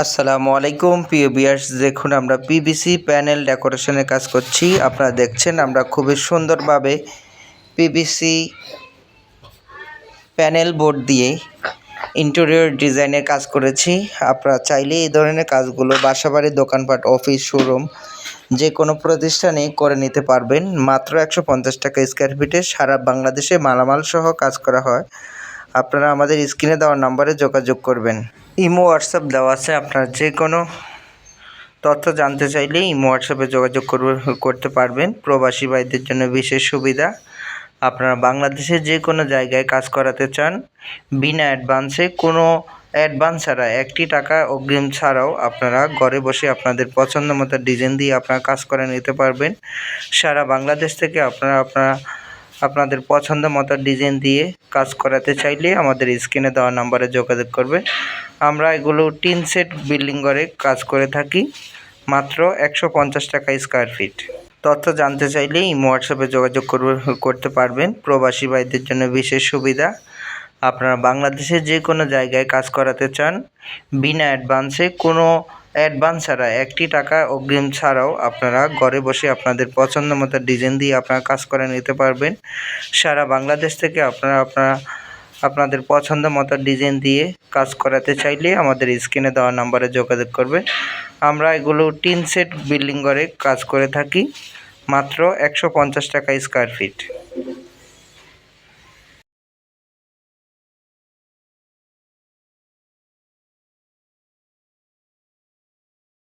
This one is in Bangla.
আসসালামু আলাইকুম, প্রিয় বিয়ার্স দেখুন, আমরা পিভিসি প্যানেল ডেকোরেশনের কাজ করছি। আপনারা দেখছেন, আমরা খুবই সুন্দরভাবে পিভিসি প্যানেল বোর্ড দিয়ে ইন্টেরিয়র ডিজাইনের কাজ করেছি। আপনারা চাইলে এই ধরনের কাজগুলো বাসাবাড়ি, দোকানপাট, অফিস, শোরুম যে কোনো প্রতিষ্ঠানে করে নিতে পারবেন। মাত্র একশো পঞ্চাশ টাকা স্কোয়ার ফিটে সারা বাংলাদেশে মালামাল সহ কাজ করা হয়। আপনারা আমাদের স্ক্রিনে দেওয়া নাম্বারে যোগাযোগ করবেন। ইমো হোয়াটসঅ্যাপ দেওয়া আছে, আপনার যে কোনো তথ্য জানতে চাইলে ইমো হোয়াটসঅ্যাপে যোগাযোগ করতে পারবেন। প্রবাসী ভাইদের জন্য বিশেষ সুবিধা, আপনারা বাংলাদেশে যে কোনো জায়গায় কাজ করাতে চান, বিনা অ্যাডভান্সে কোনো অ্যাডভান্স ছাড়া একটি টাকা অগ্রিম ছাড়াও আপনারা ঘরে বসে আপনাদের পছন্দ মতো ডিজাইন দিয়ে আপনারা কাজ করে নিতে পারবেন। সারা বাংলাদেশ থেকে আপনারা আপনারা আপনাদের পছন্দ মতো ডিজাইন দিয়ে কাজ করাতে চাইলে আমাদের স্ক্রিনে দেওয়া নাম্বারে যোগাযোগ করবে। আমরা এগুলো টিন সেট বিল্ডিং ঘরে কাজ করে থাকি, মাত্র একশো পঞ্চাশ টাকা স্কোয়ার ফিট তথ্য জানতে চাইলে ইমো হোয়াটসঅ্যাপে যোগাযোগ করতে পারবেন। প্রবাসী ভাইদের জন্য বিশেষ সুবিধা, আপনারা বাংলাদেশে যে কোনো জায়গায় কাজ করাতে চান, বিনা অ্যাডভান্সে কোনো অ্যাডভান্স ছাড়া একটি টাকা অগ্রিম ছাড়াও আপনারা ঘরে বসে আপনাদের পছন্দ মতো ডিজাইন দিয়ে আপনারা কাজ করে নিতে পারবেন। সারা বাংলাদেশ থেকে আপনারা আপনারা আপনাদের পছন্দ মতো ডিজাইন দিয়ে কাজ করাতে চাইলে আমাদের স্ক্রিনে দেওয়া নাম্বারে যোগাযোগ করবে আমরা এগুলো টিন সেট বিল্ডিং ঘরে কাজ করে থাকি। মাত্র একশো পঞ্চাশ টাকা স্কোয়ার ফিট